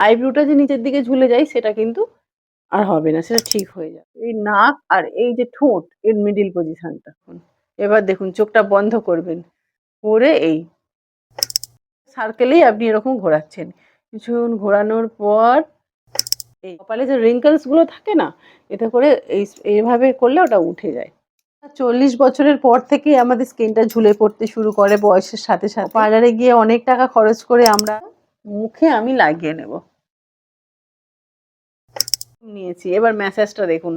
আইব্রোটা যে নিচের দিকে ঝুলে যায় সেটা কিন্তু আর হবে না সেটা ঠিক হয়ে যাবে। এই নাক আর এই যে ঠোঁট এর মিডিল পজিশনটা এবার দেখুন চোখটা বন্ধ করবেন করে এই সার্কেলেই আপনি এরকম ঘোরাচ্ছেন। কিছুক্ষণ ঘোরানোর পর এই কপালে যে রিঙ্কেলসগুলো থাকে না এতে করে এই এইভাবে করলে ওটা উঠে যায়। চল্লিশ বছরের পর থেকে আমাদের স্কিনটা ঝুলে পড়তে শুরু করে বয়সের সাথে সাথে। পার্লারে গিয়ে অনেক টাকা খরচ করে আমরা মুখে আমি লাগিয়ে নেব। নিয়েছি। এবার ম্যাসাজটা দেখুন।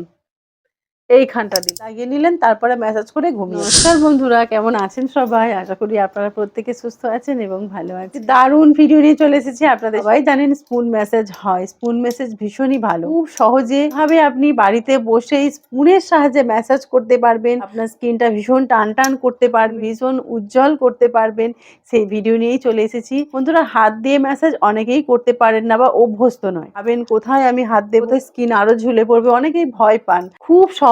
এইখানটা দিয়ে লাগিয়ে নিলেন তারপরে ম্যাসাজ করে ঘুমিয়ে নমস্কার বন্ধুরা কেমন আছেন সবাই? আশা করি আপনারা প্রত্যেকে সুস্থ আছেন এবং ভালো আছেন। দারুণ ভিডিও নিয়ে চলে এসেছি আপনাদের সবাই জানেন স্পুন মেসেজ হয়। স্পুন মেসেজ ভীষণই ভালো। খুব সহজে ভাবে আপনি বাড়িতে বসেই স্পুনের সাহায্যে ম্যাসাজ করতে পারবেন। আপনার স্কিনটা ভীষণ টান টান করতে পারবেন ভীষণ উজ্জ্বল করতে পারবেন। সেই ভিডিও নিয়েই চলে এসেছি। বন্ধুরা হাত দিয়ে ম্যাসাজ অনেকেই করতে পারেন না বা অভ্যস্ত নয়। ভাবেন কোথায় আমি হাত দেবো স্কিন আরও ঝুলে পড়বে? অনেকেই ভয় পান। খুব সহজ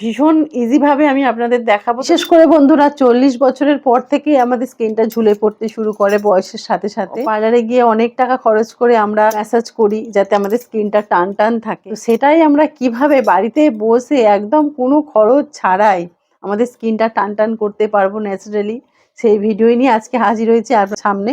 ভীষণ ইজি ভাবে আমি আপনাদের দেখাবো। বিশেষ করে বন্ধুরা, চল্লিশ বছরের পর থেকেই আমাদের স্কিনটা ঝুলে পড়তে শুরু করে বয়সের সাথে সাথে। পার্লারে গিয়ে অনেক টাকা খরচ করে আমরা ম্যাসাজ করি যাতে আমাদের স্কিনটা টান টান থাকে। সেটাই আমরা কীভাবে বাড়িতে বসে একদম কোনো খরচ ছাড়াই আমাদের স্কিনটা টান টান করতে পারব ন্যাচারালি সেই ভিডিও নিয়ে আজকে হাজির হয়েছে আপনার সামনে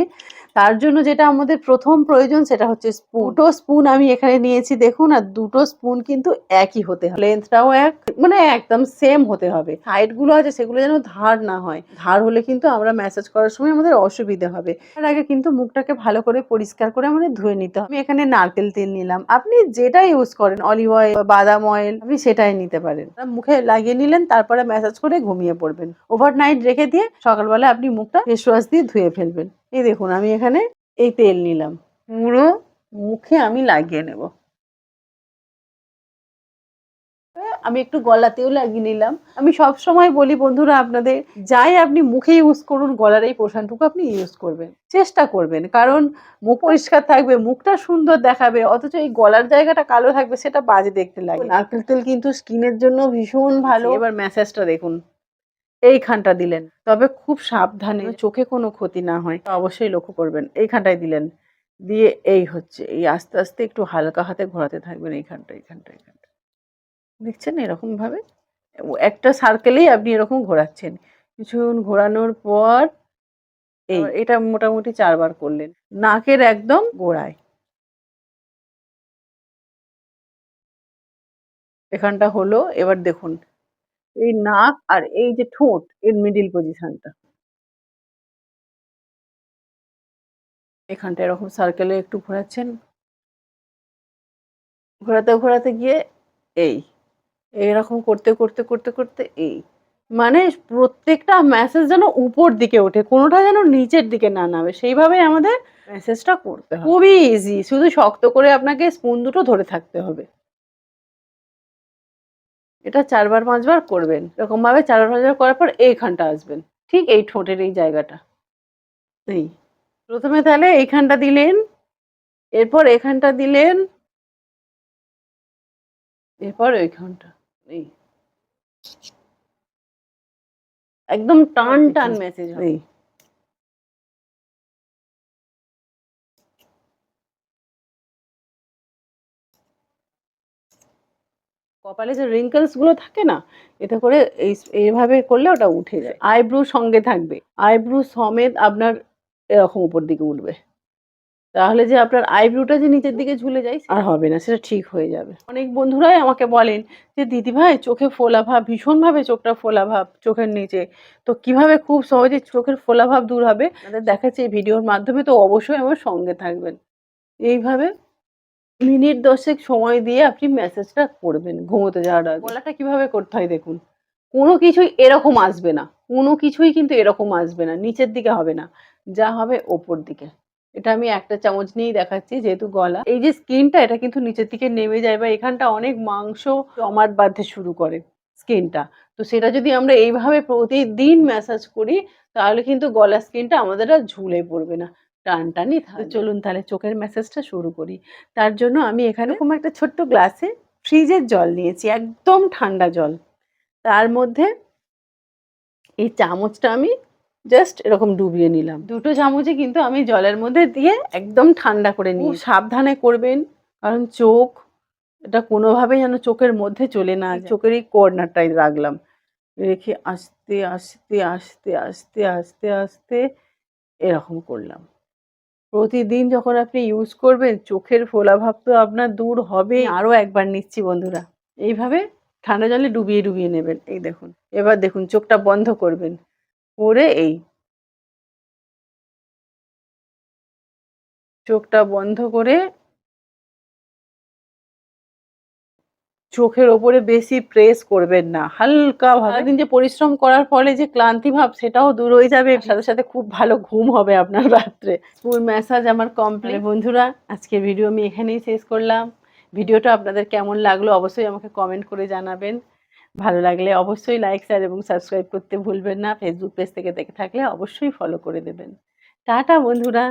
তার জন্য যেটা আমাদের প্রথম প্রয়োজন সেটা হচ্ছে দুটো স্পুন আমি এখানে নিয়েছি, দেখুন, আর দুটো স্পুন কিন্তু একই হতে হবে। লেন্থটাও এক মানে একদম সেম হতে হবে। সাইডগুলো আছে, সেগুলো যেন ধার না হয়। ধার হলে কিন্তু আমরা ম্যাসাজ করার সময় আমাদের অসুবিধে হবে। তার আগে কিন্তু মুখটাকে ভালো করে পরিষ্কার করে আমাদের ধুয়ে নিতে হবে। আমি এখানে নারকেল তেল নিলাম। আপনি যেটা ইউজ করেন অলিভ অয়েল বাদাম অয়েল আপনি সেটাই নিতে পারেন। মুখে লাগিয়ে নিলেন, তারপরে ম্যাসাজ করে ঘুমিয়ে পড়বেন। ওভারনাইট রেখে দিয়ে সকালবেলা আপনি মুখটা ফেস ওয়াশ দিয়ে ধুয়ে ফেলবেন। এই দেখুন আমি এখানে এই তেল নিলাম। পুরো মুখে আমি লাগিয়ে নেব। আমি একটু গলাতেও লাগিয়ে নিলাম। আমি সব সময় বলি বন্ধুরা আপনাদের যাই আপনি মুখে ইউজ করুন গলার এই পোষণটুকু আপনি ইউজ করবেন। চেষ্টা করবেন কারণ মুখ পরিষ্কার থাকবে মুখটা সুন্দর দেখাবে অথচ এই গলার জায়গাটা কালো থাকবে সেটা বাজে দেখতে লাগে। নারকেল তেল কিন্তু স্কিনের জন্য ভীষণ ভালো। এবার ম্যাসাজটা দেখুন। এইখানটা দিলেন। তবে খুব সাবধানে চোখে কোনো ক্ষতি না হয় অবশ্যই লক্ষ্য করবেন। এইখানটায় দিলেন। দিয়ে এই হচ্ছে এই আস্তে আস্তে একটু হালকা হাতে ঘোরাতে থাকবেন এইখানটা এইখানটা এইখানটা। দেখছেন এরকমভাবে? একটা সার্কেলেই আপনি এরকম ঘোরাচ্ছেন। কিছুক্ষণ ঘোরানোর পর এই এটা মোটামুটি চারবার করলেন। নাকের একদম গোড়ায়। এখানটা হলো এবার দেখুন। এই নাক আর এই যে ঠোঁট এর মিডিল পজিশনটা এখানটা এরকম সার্কেলে একটু ঘোরাচ্ছেন। ঘোরাতে ঘোরাতে গিয়ে এই এইরকম করতে করতে করতে করতে এই। মানে প্রত্যেকটা মেসেজ যেন উপর দিকে ওঠে কোনোটা যেন নিচের দিকে না নামে। সেইভাবে আমাদের মেসেজটা করতে হবে। খুবই ইজি শুধু শক্ত করে আপনাকে স্পুন দুটো ধরে থাকতে হবে। এটা চারবার পাঁচবার করবেন। এরকম ভাবে চারবার পাঁচবার করার পর এইখানটা আসবেন। ঠিক এই ঠোঁটের এই জায়গাটা। এই। প্রথমে তাহলে এইখানটা দিলেন। এরপর এখানটা দিলেন। এরপর ওইখানটা। এই। একদম টান টান মেসেজ এই। কপালে যে রিঙ্কেলসগুলো থাকে না, এতে করে এই এইভাবে করলে ওটা উঠে যায়। আইব্রু সঙ্গে থাকবে। আইব্রু সমেত আপনার এরকম উপর দিকে উঠবে। তাহলে যে আপনার আইব্রুটা যে নিচের দিকে ঝুলে যায়, আর হবে না, সেটা ঠিক হয়ে যাবে। অনেক বন্ধুরাই আমাকে বলেন যে, দিদি ভাই, চোখে ফোলা ভাব, ভীষণভাবে চোখটা ফোলা ভাব, চোখের নিচে। তো কীভাবে খুব সহজে চোখের ফোলা ভাব দূর হবে? আপনাদের দেখাচ্ছে এই ভিডিওর মাধ্যমে, তো অবশ্যই আমার সঙ্গে থাকবেন। এইভাবে মিনিট দশেক সময় দিয়ে আপনি মেসেজটা করবেন ঘুমোতে যাওয়ার আগে। গলাটা কীভাবে করতে হয় দেখুন কোনো কিছুই এরকম আসবে না কোনো কিছুই কিন্তু এরকম আসবে না নিচের দিকে হবে না যা হবে ওপর দিকে। এটা আমি একটা চামচ নিয়েই দেখাচ্ছি যেহেতু গলা। এই যে স্কিনটা এটা কিন্তু নিচের দিকে নেমে যায় বা এখানটা অনেক মাংস জমাট বাঁধতে শুরু করে স্কিনটা তো সেটা যদি আমরা এইভাবে প্রতিদিন ম্যাসাজ করি তাহলে কিন্তু গলা স্কিনটা আমাদের আর ঝুলে পড়বে না। টানটানি চলুন তাহলে চোখের ম্যাসেজটা শুরু করি। তার জন্য আমি এখানে কোনো একটা ছোট্ট গ্লাসে ফ্রিজের জল নিয়েছি একদম ঠান্ডা জল। তার মধ্যে এই চামচটা আমি জাস্ট এরকম ডুবিয়ে নিলাম। দুটো চামচই কিন্তু আমি জলের মধ্যে দিয়ে একদম ঠান্ডা করে নিই সাবধানে করবেন কারণ চোখ এটা কোনোভাবেই যেন চোখের মধ্যে চলে না। চোখের এই কর্নারটাই রাখলাম। রেখে আস্তে আস্তে আস্তে আস্তে আস্তে আস্তে এরকম করলাম। প্রতিদিন যখন আপনি ইউজ করবেন চোখের ফোলাভাব তো আপনার দূর হবে আরও একবার নিচ্ছি বন্ধুরা। এইভাবে ঠান্ডা জলে ডুবিয়ে ডুবিয়ে নেবেন। এই দেখুন এবার দেখুন চোখটা বন্ধ করবেন। করে এই চোখটা বন্ধ করে চোখের ওপরে বেশি প্রেস করবেন না। হালকা ভাবে। দিন যে পরিশ্রম করার ফলে যে ক্লান্তি ভাব সেটাও দূর হয়ে যাবে। সাথে সাথে খুব ভালো ঘুম হবে আপনার রাত্রে। ফুল ম্যাসাজ আমার কমপ্লিট বন্ধুরা আজকের ভিডিও আমি এখানেই শেষ করলাম। ভিডিওটা আপনাদের কেমন লাগল অবশ্যই আমাকে কমেন্ট করে জানাবেন। ভালো লাগলে অবশ্যই লাইক শেয়ার এবং সাবস্ক্রাইব করতে ভুলবেন না। ফেসবুক পেজ থেকে দেখে থাকলে অবশ্যই ফলো করে দেবেন। টাটা বন্ধুরা।